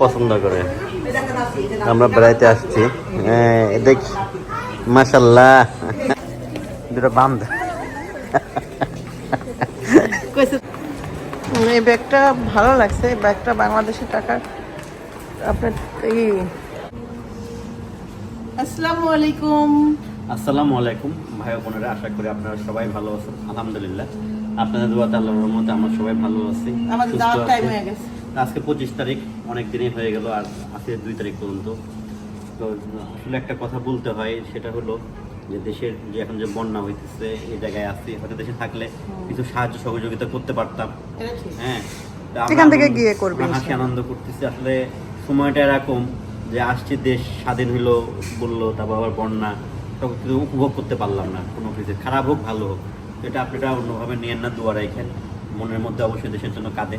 পছন্দ করে। আমরা বেড়াইতে আসছি। হ্যাঁ, দেখ মাসাল্লাহ দুটো বাম দে। এই ব্যাগটা ভালো লাগছে এই ব্যাগটা বাংলাদেশের টাকা আপনার এই আসসালামু আলাইকুম। আসসালামু আলাইকুম ভাই বোনেরা আশা করি আপনারা সবাই ভালো আছেন। আলহামদুলিল্লাহ। আপনাদের দোয়াতে আল্লাহর রহমতে আমরা সবাই ভালো আছি আমাদের। টাইম হয়ে গেছে। আজকে পঁচিশ তারিখ অনেক দিনই হয়ে গেল আর আজকে দুই তারিখ পর্যন্ত। তো আসলে একটা কথা বলতে হয় সেটা হলো যে দেশের যে এখন যে বন্যা হইতেছে এই জায়গায় আসছি হয়তো দেশে থাকলে কিছু সাহায্য সহযোগিতা করতে পারতাম। হ্যাঁ এখান থেকে গিয়ে করবে হাসি আনন্দ করতেছি। আসলে সময়টা এরকম যে আসছি দেশ স্বাধীন হইল বলল তারপর আবার বন্যা তখন কিন্তু উপভোগ করতে পারলাম না কোনো কিছু। খারাপ হোক ভালো হোক। এটা আপনারা অন্যভাবে নিয়েন না দুয়ার রাখেন মনের মধ্যে অবশ্যই দেশের জন্য কাঁদে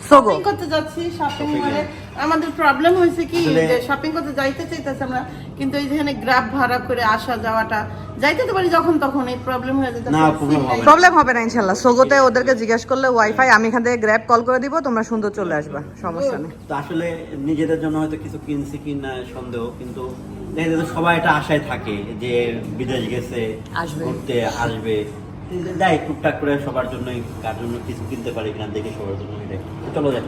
শপিং করতে যাচ্ছি শপিং এ। মানে আমাদের প্রবলেম হয়েছে কি যে শপিং করতে যাইতে চাইতেছি আমরা কিন্তু এইখানে গ্রাব ভাড়া করে আসা যাওয়াটা যাইতে তো পারি যখন তখন এই প্রবলেম হয়ে যেতে না, problem হবে না। প্রবলেম হবে না ইনশাল্লাহ সোগোতে ওদেরকে জিজ্ঞেস করলে ওয়াইফাই আমি এখান থেকে গ্র্যাব কল করে দিব তোমরা সুন্দর চলে আসবা সমস্যা নেই তো আসলে নিজেদের জন্য হয়তো কিছু কিনছি কি না সন্দেহ কিন্তু দেখা সবাই এটা আশায় থাকে যে বিদেশ গেছে আসবে। ঘুরতে আসবে দেয় টুকটাক করে সবার জন্যই কার জন্য কিছু কিনতে পারি কিনা দেখে সবার জন্য এটাই চলো যাই।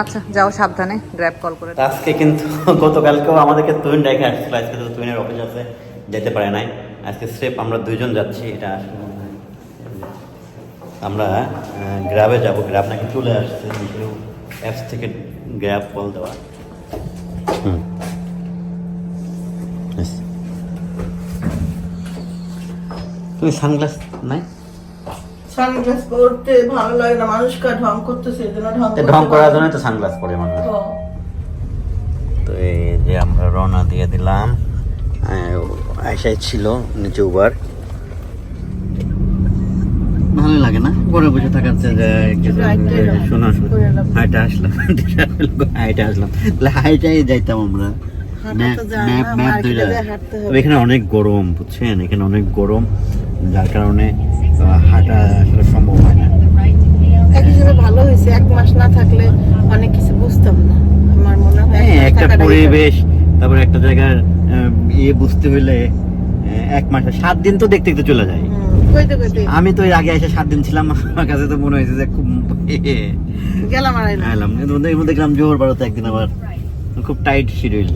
আচ্ছা যাও সাবধানে গ্র্যাব কল করে আজকে কিন্তু গতকালকেও আমাদেরকে তুহিন রেখে আসছিল আজকে তো তুহিনের অফিস আছে যেতে পারে নাই। আজকে স্রেফ আমরা দুইজন যাচ্ছি এটা আমরা গ্র্যাবে যাব গ্র্যাব নাকি চলে আসছে অ্যাপস থেকে গ্র্যাব কল দেওয়া। হুম। তুমি সানগ্লাস নাই? সানগ্লাস পরতে ভালো লাগে না মানুষকে ঢং করতেছে এজন্য ঢং তো ঢং করার জন্য তো সানগ্লাস পরে মানুষ তো এই যে আমরা রওনা দিয়ে দিলাম আয়সাই ছিল নিচে উবার। ভালো লাগে না? ঘরে বসে থাকার চেয়ে যে কিছু শোনা। হাইটে আসলাম হাইটে আসলাম। তাহলে হাইটাই যাইতাম আমরা। এখানে অনেক গরম বুঝছেন? এখানে অনেক গরম যার কারণে হাঁটা আসলে সম্ভব হয় না। ভালো হয়েছে এক মাস না থাকলে অনেক কিছু বুঝতাম না। আমার মনে হয় একটা পরিবেশ তারপরে একটা জায়গার ইয়ে বুঝতে হইলে আহ, এক মাস সাত দিন তো দেখতে দেখতে চলে যায়। আমি তো আগে এসে সাত দিন ছিলাম আমার কাছে তো মনে হয়েছে যে খুব গেলাম আর এলাম। এলাম। এর মধ্যে দেখলাম জোর বারোতে একদিন আবার খুব টাইট শিডিউল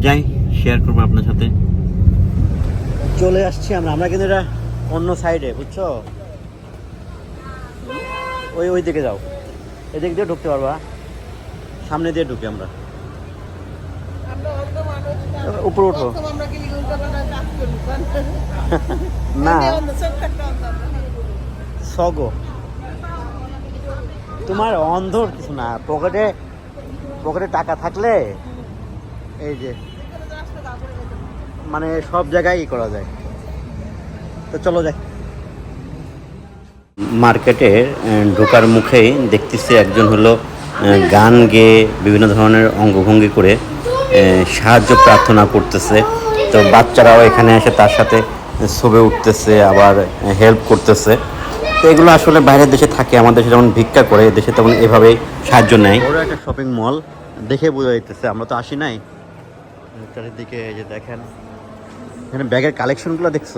যাই শেয়ার করব আপনার সাথে। চলে আসছি আমরা। আমরা কিন্তু এটা অন্য সাইডে বুঝছ? ওই ওই দিকে যাও। এদিক দিয়ে ঢুকতে পারবা। সামনে দিয়ে ঢুকি আমরা। উপরে উঠো। না। সগো। তোমার অন্ধর কিছু না। পকেটে পকেটে টাকা থাকলে এই যে মানে সব জায়গায় করা যায়। তো চলো যাই। মার্কেটে ঢোকার মুখেই দেখতেছি একজন হলো গান গেয়ে বিভিন্ন ধরনের অঙ্গভঙ্গি করে সাহায্য প্রার্থনা করতেছে। তো বাচ্চারাও এখানে এসে তার সাথে ছবি উঠতেছে আবার হেল্প করতেছে। তো এগুলো আসলে বাইরের দেশে থাকে আমাদের দেশে যেমন ভিক্ষা করে দেশে তেমন এভাবেই সাহায্য নেয়। বড় একটা শপিং মল দেখে বোঝা যাইতেছে আমরা তো আসি নাই। চারিদিকে যে দেখেন এখানে ব্যাগের কালেকশনগুলো দেখছ?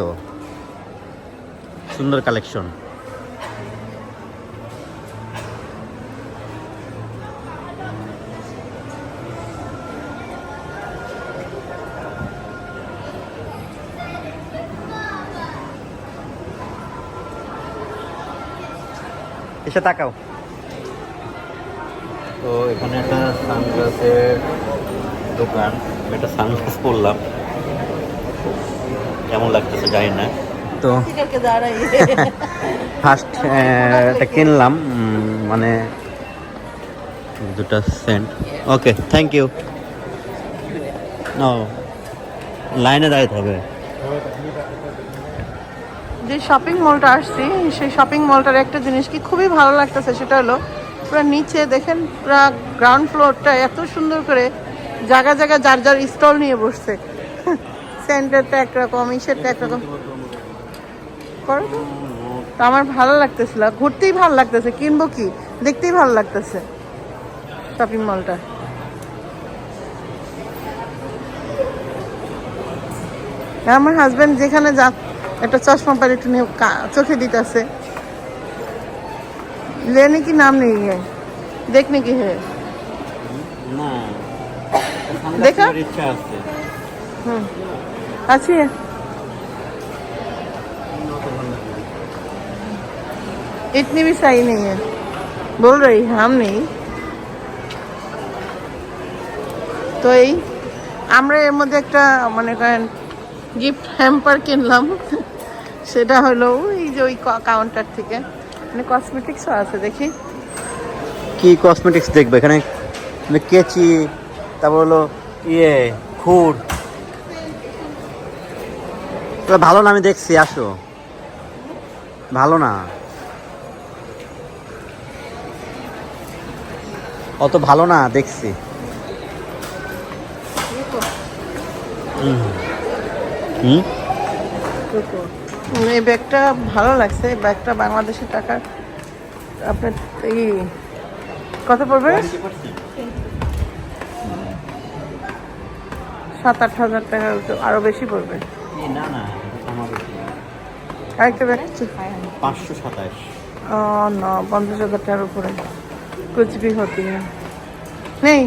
সুন্দর কালেকশন। এসে তাকাও। তো এখানে একটা সানগ্লাসের দোকান। একটা সানগ্লাস পরলাম। কেমন লাগতেছে জানি না তো। ফার্স্ট এটা কিনলাম মানে দুটা সেন্ট ওকে থ্যাংক ইউ ও লাইনে দাঁড়াতে হবে যে শপিং মলটা আসছি সেই শপিং মলটার একটা জিনিস কি খুবই ভালো লাগতেছে সেটা হলো পুরো নিচে দেখেন পুরো গ্রাউন্ড ফ্লোরটা এত সুন্দর করে জায়গা জায়গা যার যার স্টল নিয়ে বসছে। স্ট্যান্ডার্ডটা একরকম ইসেরটা একরকম। করো তো। তো আমার ভালো লাগতেছিল। ঘুরতেই ভালো লাগতেছে। কিনবো কি? দেখতেই ভালো লাগতেছে শপিং মলটা আমার হাজব্যান্ড যেখানে যা একটা চশমা পারে একটু নিয়ে চোখে দিতেছে। লেনে কি নাম নেই হে দেখনে কি হে। দেখা? হুম। আছে हम्म अच्छी है इतनी भी सही नहीं है बोल रही है हम नहीं তো এই আমরা এর মধ্যে একটা মনে করেন গিফট হ্যাম্পার কিনলাম সেটা হলো এই যে ওই কাউন্টার থেকে মানে কসমেটিক্সও আছে দেখি কি কসমেটিক্স দেখবে এখানে মানে কেচি তারপর হলো ইয়ে খুর তো ভালো না আমি দেখছি আসো। ভালো না। অত ভালো না দেখছি। হুম। হুম উম, এই ব্যাগটা ভালো লাগছে এই ব্যাগটা বাংলাদেশের টাকা আপনার এই কত পড়বে? সাত আট হাজার টাকা আরও বেশি পড়বে। না না পাঁচশো সাতাশ। পঞ্চাশ হাজার টাকার উপরে। নেই।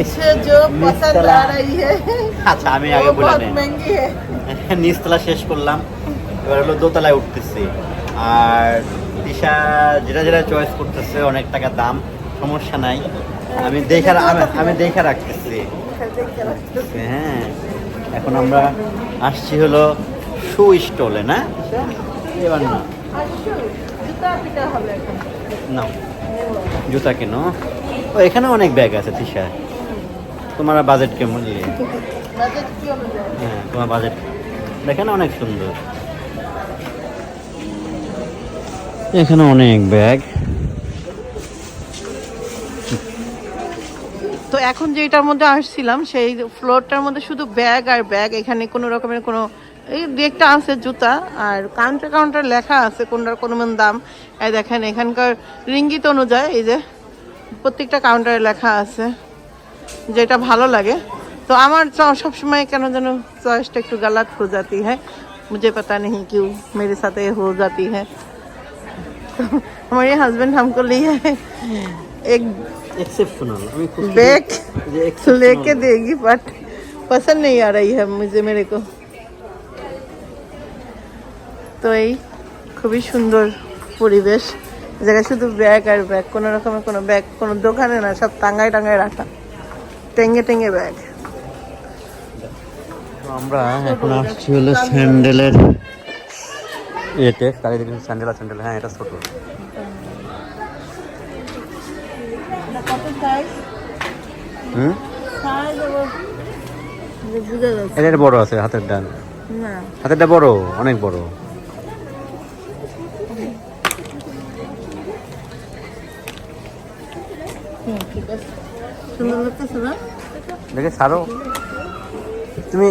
আচ্ছা, আচ্ছা আমি আগে বলে নিচতলা শেষ করলাম। এবার হলো দোতলায় উঠতেছি। আর দিশা যেটা যেটা চয়েস করতেছে অনেক টাকা দাম। সমস্যা নাই। আমি দেখা আমি- দেখা রাখতেছি। হ্যাঁ এখন আমরা আসছি হলো শু স্টলে, না? এবার না। না, জুতা কেন? ও এখানে অনেক ব্যাগ আছে, তিশা। তোমার বাজেট কেমন হ্যাঁ তোমার বাজেট এখানে অনেক সুন্দর। এখানে অনেক ব্যাগ। এখন যেটার মধ্যে আসছিলাম সেই ফ্লোরটার মধ্যে শুধু ব্যাগ আর ব্যাগ এখানে কোনো রকমের কোনো এই দু একটা আছে জুতা আর কাউন্টার কাউন্টার লেখা আছে কোনটার কোনো মান দাম এই দেখেন এখানকার রিঙ্গিত অনুযায়ী এই যে প্রত্যেকটা কাউন্টারে লেখা আছে যেটা ভালো লাগে তো আমার চ- সবসময় কেন যেন চয়েসটা একটু गलत हो जाती है मुझे पता नहीं क्यों मेरे साथ ये हो जाती है तो हमारे हस्बैंड हमको लिए है एक এক্সেপশনাল আমি খুব बैग যে exceptional- लेके देगी बट पसंद नहीं आ रही है मुझे मेरे को তো এই খুবই সুন্দর পরিবেশ এই জায়গায় শুধু ব্যাগ আর ব্যাগ কোনো রকমের কোনো ব্যাগ কোনো দোকানে না সব টাঙ্গায় টাঙ্গায় রাখা টেঙ্গে টেঙ্গে ব্যাগ তো আমরা এখন আসছি হলো স্যান্ডেলের এতে তাই দেখুন স্যান্ডেল আর স্যান্ডেল হ্যাঁ এটা ছোট এটা বড় আছে হাতের ডান। হাতেরটা বড় অনেক বড়। দেখে ছাড়ো তুমি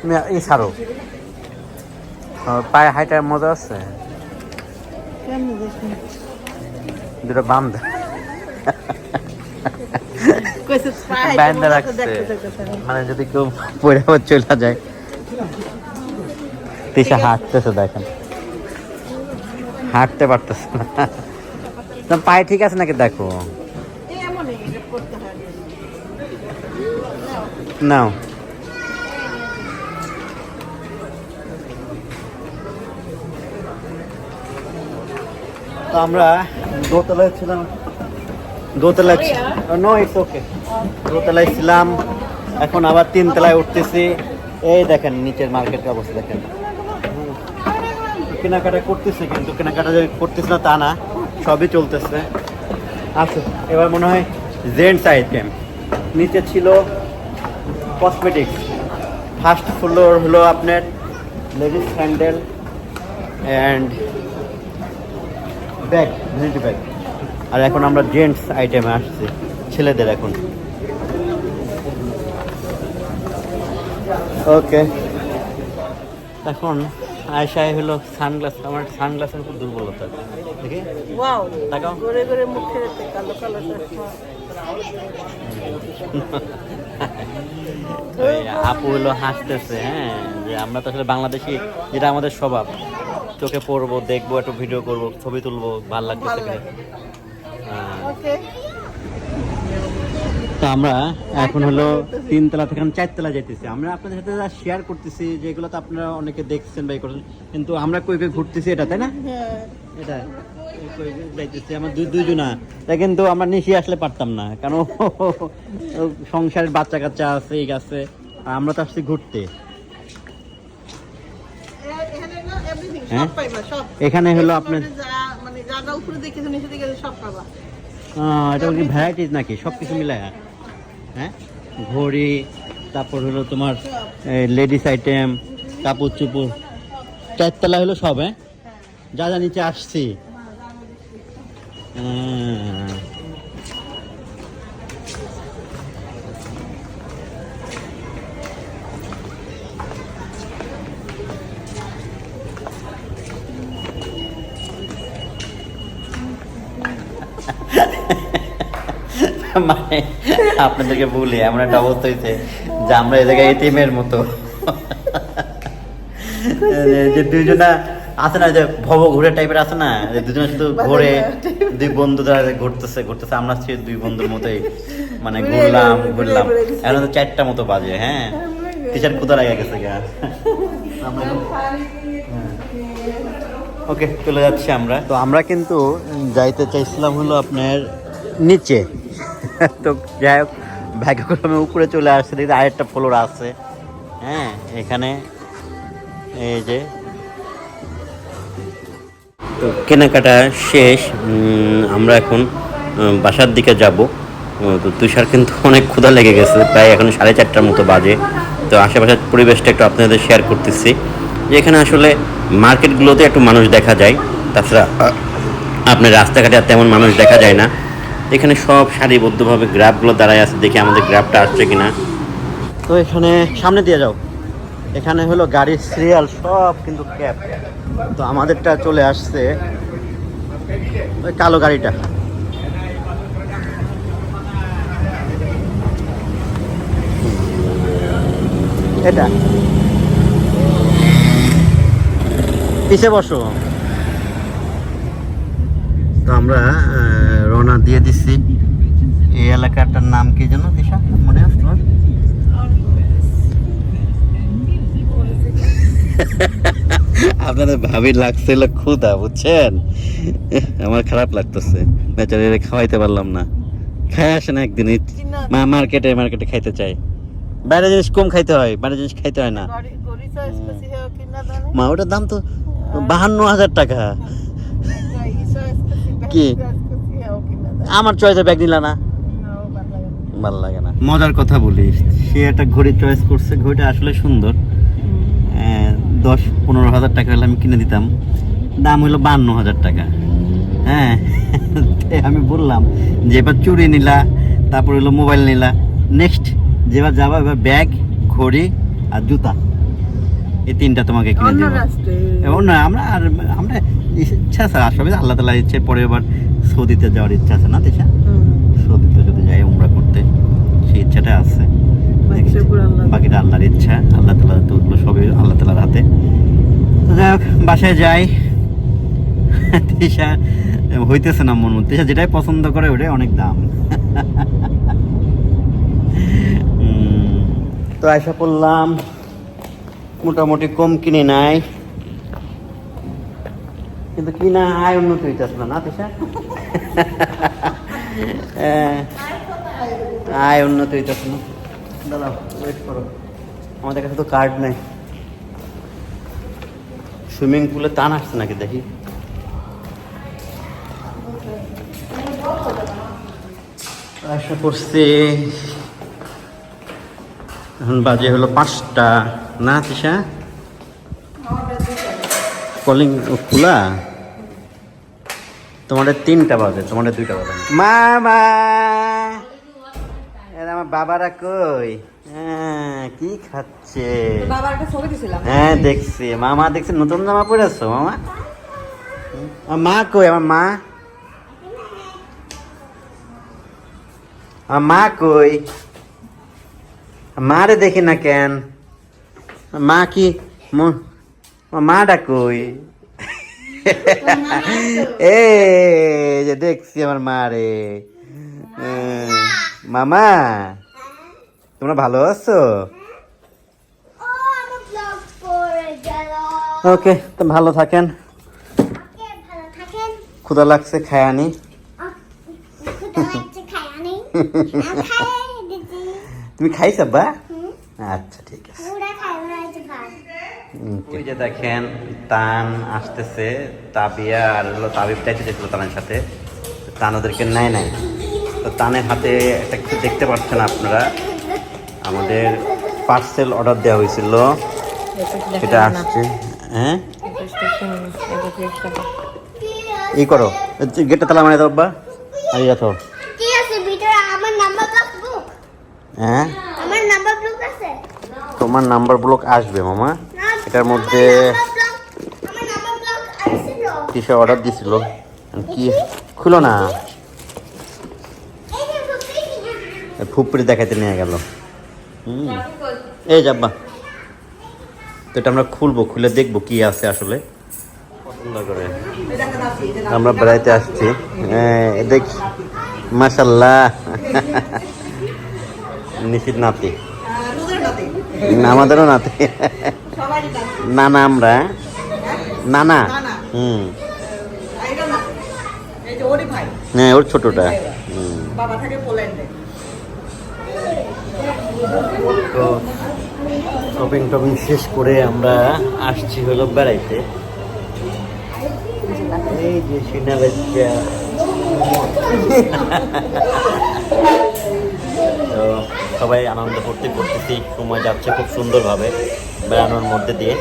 তুমি এই ছাড়ো পায়ে হাইটার মজা আছে? দুটো বাম পায়ে ব্যান্ডে রাখছে। মানে যদি কেউ পরে আবার চলে যায়। তিসা হাঁটতেছে দেখেন। হাঁটতে পারতেছে না। তোমার পায়ে ঠিক আছে নাকি? দেখো। নাও। তো আমরা দোতলায় ছিলাম। দোতলায় নো ইটস ওকে দোতলায় ছিলাম, এখন আবার তিন তলায় উঠতেছি। এই দেখেন, নিচের মার্কেটের অবস্থা দেখেন। কেনাকাটা করতেছে কিন্তু, কেনাকাটা যে করতেছে না তা না, সবই চলতেছে। আচ্ছা এবার মনে হয় জেন্টস আইটেম নিচে ছিল কসমেটিক্স ফার্স্ট ফ্লোর হলো আপনার ladies sandal and bag vanity bag আর এখন আমরা জেন্টস আইটেমে আসছি ছেলেদের এখন। ওকে এখন আয়সায় হলো সানগ্লাস আমার সানগ্লাসের খুব দুর্বলতা। দেখি। ওয়াও তাকাও। ঘুরে ঘুরে মুখে কালো কালো আপু হলো হাসতেছে হ্যাঁ যে আমরা তো আসলে বাংলাদেশি যেটা আমাদের স্বভাব। চোখে পড়ব দেখব একটু ভিডিও করব ছবি তুলবো ভালো লাগতেছে। ওকে তো আমরা এখন হলো তিনতলা থেকে চারতলা যাইতেছি। আমরা আপনাদের সাথে যা শেয়ার করতেছি যেগুলো তো আপনারা অনেকে দেখছেন বা করছেন কিন্তু আমরা কই কই ঘুরতেছি এটা তাই না? হ্যাঁ। এটা এই কই কই যাইতেছি আমার দুই দুইজনা। তা কিন্তু আমরা নিশি আসলে পারতাম না কারণ সংসারের বাচ্চা কাচ্চা আছে এই আছে আমরা তো আসছি ঘুরতে। এখানে হলো আপনার মানে যা যা উপরে দেখেছ নিচে দেখেছ সব পাবা। আহ, এটা কি ভ্যারাইটিস নাকি? সব কিছু মিলায় হ্যাঁ? ঘড়ি, তারপর হলো তোমার লেডিস আইটেম কাপড় চুপড়। চারতলা হলো সব হ্যাঁ? যা যা নিচে আসছি। মানে আপনাদেরকে বলি এমন একটা অবস্থা হয়েছে যে আমরা এই জায়গায় এটিএমের মতো। যে- দুইজনা আছে না যে ভব ঘুরে টাইপের আছে না যে দুজনে শুধু ঘুরে দুই বন্ধু ঘুরতেছে ঘুরতেছে আমরা সে দুই বন্ধুর মতোই মানে ঘুরলাম ঘুরলাম। এখন তো চারটা মতো বাজে হ্যাঁ? টিচার কোথা লাগে গেছে গা? ওকে, চলে যাচ্ছি আমরা। তো আমরা কিন্তু যাইতে চাইছিলাম হলো আপনার নিচে। তো যাই হোক, ভাগ্যক্রমে উপরে চলে আসছে, দেখি আরেকটা ফ্লোর আছে। হ্যাঁ এখানে, এই যে। তো কেনাকাটা শেষ আমরা এখন বাসার দিকে যাব। তো তুষার কিন্তু অনেক ক্ষুধা লেগে গেছে, প্রায় এখন সাড়ে চারটার মতো বাজে। তো আশেপাশের পরিবেশটা একটু আপনাদের শেয়ার করতেছি। যে এখানে আসলে মার্কেটগুলোতে একটু মানুষ দেখা যায়, তাছাড়া আপনার রাস্তাঘাটে আর তেমন মানুষ দেখা যায় না। এখানে সব সারিবদ্ধভাবে গ্রাফগুলো দাঁড়ায় আছে, দেখি আমাদের গ্রাফটা আসছে কিনা। তো এখানে সামনে দিয়ে যাও। এখানে হলো গাড়ির সিরিয়াল সব কিন্তু ক্যাব তো আমাদেরটা চলে আসছে ওই কালো গাড়িটা। এটা। পিছে বসো। তো আমরা রওনা দিয়ে দিচ্ছি। এই এলাকাটার নাম কি যেন দিশা? মনে আছে তোমার? আপনাদের ভাবি লাগছিল ক্ষুদা বুঝছেন? আমার খারাপ লাগতেছে। বেচারে খাওয়াইতে পারলাম না। খাই আসে না একদিন মা মার্কেটে মার্কেটে খাইতে চাই বাইরে জিনিস কম খাইতে হয় বাইরে জিনিস খাইতে হয় না। মা ওটার দাম তো বাহান্ন হাজার টাকা। কি? আমার চয়েসে ব্যাগ নিলা না? ভালো লাগে না। মজার কথা বলি, সে একটা ঘড়ি চয়েস করছে, ঘড়িটা আসলে সুন্দর। দশ, পনেরো হাজার টাকা হলে আমি কিনে দিতাম। দাম হলো বান্ন হাজার টাকা। হ্যাঁ আমি বললাম যে এবার চুরি নিলা, তারপর হলো মোবাইল নিলা। নেক্সট যেবার যাবা, এবার ব্যাগ ঘড়ি আর জুতা। এই তিনটা তোমাকে কিনে দেবো। এবং না আমরা আর আমরা ইচ্ছা আছে আসলে আল্লাহ তালা ইচ্ছে পরে এবার সৌদিতে যাওয়ার ইচ্ছা আছে না হুম। সৌদিতে যদি যাই উমরা করতে সেই ইচ্ছাটা আছে। বাকিটা আল্লাহর ইচ্ছা আল্লাহ তালা তো ওগুলো সবই আল্লাহ তালার হাতে। তো যাই হোক বাসায় যাই। তিশা হইতেছে না মন মতো। তিশা যেটাই পছন্দ করে ওটাই অনেক দাম। তো আশা করলাম মোটামুটি কম কিনে নাই। কিন্তু কিনা আয় উন্নতি হইতেছে না হ্যাঁ। আয় উন্নত হইতেছে না। দাঁড়াও ওয়েট করো। আমাদের কাছে তো কার্ড নেই। সুইমিং পুলে টান আসছে নাকি দেখি। আশা করছি। এখন বাজে হলো পাঁচটা। না তিশা? কলিং খোলা? তোমাদের তিনটা বাজে তোমাদের দুইটা বাজে। মামা! এরা আমার বাবারা কই? হ্যাঁ কি খাচ্ছে? হ্যাঁ দেখছি। মামা দেখছি নতুন জামা পরেছো মামা? মা কই? আমার মা? আমার মা কই? মারে দেখি না কেন? মা কি? ম- আমার মাটা কই এ যে দেখছি আমার মা রে। মামা তোমরা ভালো আছো? ওকে তো ভালো থাকেন। ক্ষুদা লাগছে খায়ানি তুমি খাইছ বা আচ্ছা ঠিক আছে পুরা খাই ওরা হচ্ছে ভাত ওই যে দেখেন তান আসতেছে তাবিয়া আর হলো তাবিবটা এসেছিল তানের সাথে। তান ওদেরকে নেয় নাই। তো তানের হাতে একটা কিছু দেখতে পাচ্ছেন আপনারা। আমাদের পার্সেল অর্ডার দেওয়া হয়েছিল। সেটা আসছে। হ্যাঁ? ই করো। গেটটা তালা মানে দাও বা আর বুক হ্যাঁ? তোমার নাম্বার ব্লক আসবে মামা। এটার মধ্যে কিসে অর্ডার দিছিল? কি? খুলো না। ফুপড়ি দেখাইতে নিয়ে গেল। এই যাব্বা তো এটা আমরা খুলবো, খুলে দেখব কি আছে আসলে। আমরা বেড়াইতে আসছি। দেখ মাসাল্লাহ নিশিত নাতি। আমাদেরও নাতি। নানা আমরা নানা? হুম। এই যে ওরই ভাই। হ্যাঁ ওর ছোটটা। হুম। বাবা থাকে পোল্যান্ডে। তো শপিং টপিং শেষ করে আমরা আসছি হলো বেড়াইতে। এই যে সিনা বাচ্চা। তো সবাই আনন্দ করতে করতেছি সময় যাচ্ছে খুব সুন্দরভাবে। বেড়ানোর মধ্যে দিয়ে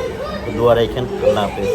দুয়ার এখানে আল্লাহ হাফেজ